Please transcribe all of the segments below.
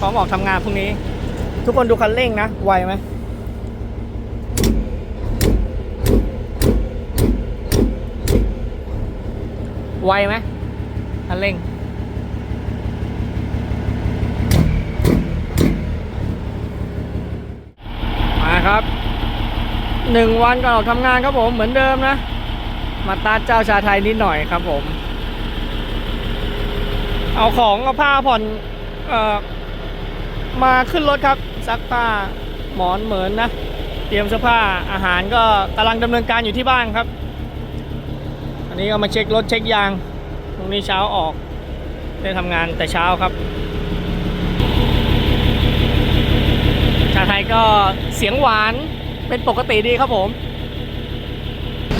พร้อมออกทำงานพรุ่งนี้ ทุกคนดูคันเร่งนะ ไวไหมไวไหมคันเร่ง มาครับหนึ่งวันก่อนออกทำงานครับผมเหมือนเดิมนะ มาตาร์ทเจ้าชาไทยนิดหน่อยครับผม เอาของเอาผ้าผ่อนเอ่อ มาขึ้นรถครับ ซักผ้าหมอนเหมือนนะ เตรียมเสื้อผ้าอาหารก็กำลังดำเนินการอยู่ที่บ้านครับ อันนี้ก็มาเช็ครถเช็คยางพรุ่งนี้เช้าออก ได้ทำงานแต่เช้าครับชาไทยก็เสียงหวานเป็นปกติดีครับผม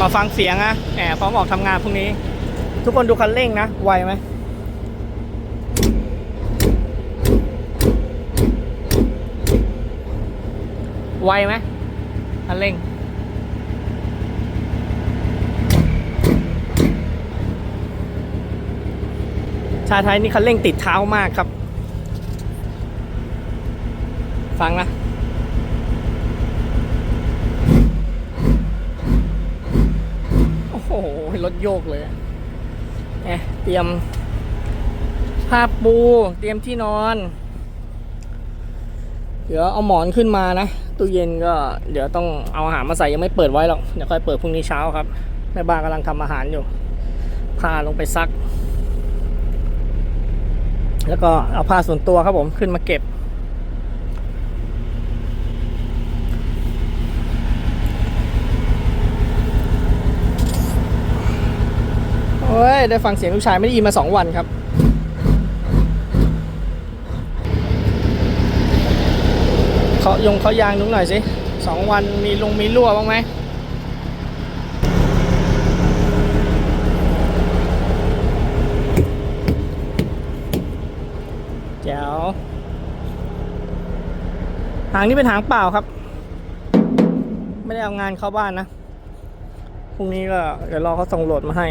มาฟังเสียงนะแหมพร้อมออกทำงานพรุ่งนี้ ทุกคนดูคันเร่งนะ ไวไหม ไวไหมคันเร่ง ชาไทยนี่คันเร่งติดเท้ามากครับ ฟังนะโอ้โหรถโยกเลยเอะเตรียมผ้าปู เตรียมที่นอน เดี๋ยวเอาหมอนขึ้นมานะ ตู้เย็นก็เดี๋ยวต้องเอาอาหารมาใส่ยังไม่เปิดไว้หรอกเดี๋ยวค่อยเปิดพรุ่งนี้เช้าครับแม่บ้านกำลังทำอาหารอยู่พาลงไปซัก แล้วก็เอาผ้าส่วนตัวครับผมขึ้นมาเก็บ โอ้ย ได้ฟังเสียงลูกชายไม่ได้ยินมาสองวันครับ เขายงเขายางนุ้งหน่อยสิสองวันมีลงมีรั่วบ้างไหมแจ๋วหางนี้เป็นหางเปล่าครับ ไม่ได้เอางานเข้าบ้านนะพรุ่งนี้ก็เดี๋ยวรอเขาส่งโหลดมาให้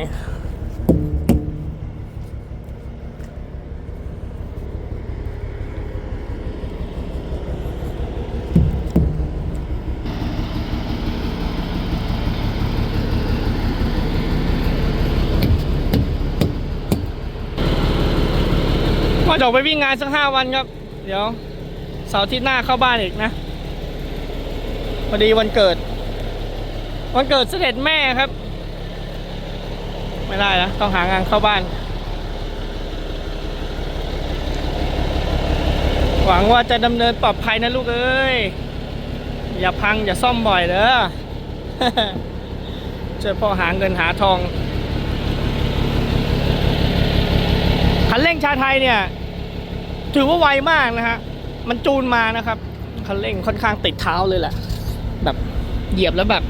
ว่าจะออกไปวิ่งงานสักห้าวันครับ เดี๋ยวเสาร์ทิตย์หน้าเข้าบ้านอีกนะพอดีวันเกิด วันเกิดเสด็จแม่ครับ ไม่ได้นะต้องหางานเข้าบ้าน หวังว่าจะดำเนินปลอดภัยนะลูกเอ้ย อย่าพังอย่าซ่อมบ่อยเด้อช่วยพ่อหาเงินหาทองคันเร่งชาไทยเนี่ย ถือว่าไวมากนะฮะ มันจูนมานะครับ คันเร่งค่อนข้างติดเท้าเลยแหละ แบบเหยียบแล้วแบบ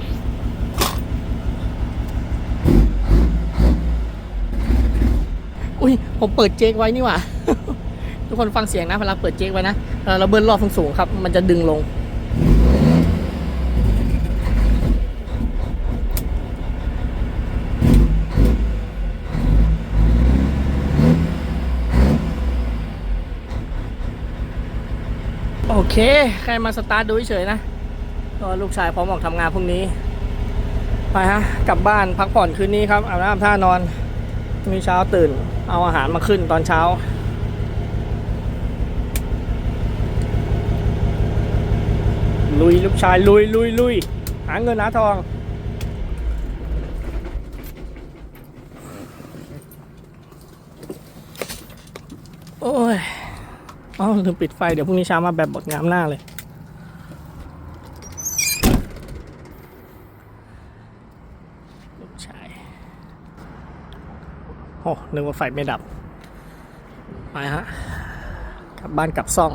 อุ้ย ผมเปิดเจ๊กไว้นี่หว่า ทุกคนฟังเสียงนะเวลาเปิดเจ๊กไว้นะเราเบิ้ลรอบสูงๆครับ มันจะดึงลง เคแค่มาสตาร์ทดูเฉยๆนะก็ลูกชายพร้อมออกทำงานพรุ่งนี้ ไปฮะ กลับบ้านพักผ่อนคืนนี้ครับอาบน้ำท่านอนพรุ่งนี้เช้าตื่น เอาอาหารมาขึ้นตอนเช้า ลุยลูกชายลุยลุยลุยหาเงินหาทองโอ้ย อ๋อลืมปิดไฟเดี๋ยวพรุ่งนี้เช้ามาแบบบดงามหน้าเลย ลูกชาย โอ้นึกว่าไฟไม่ดับ ไปฮะ กลับบ้านกลับซ่อง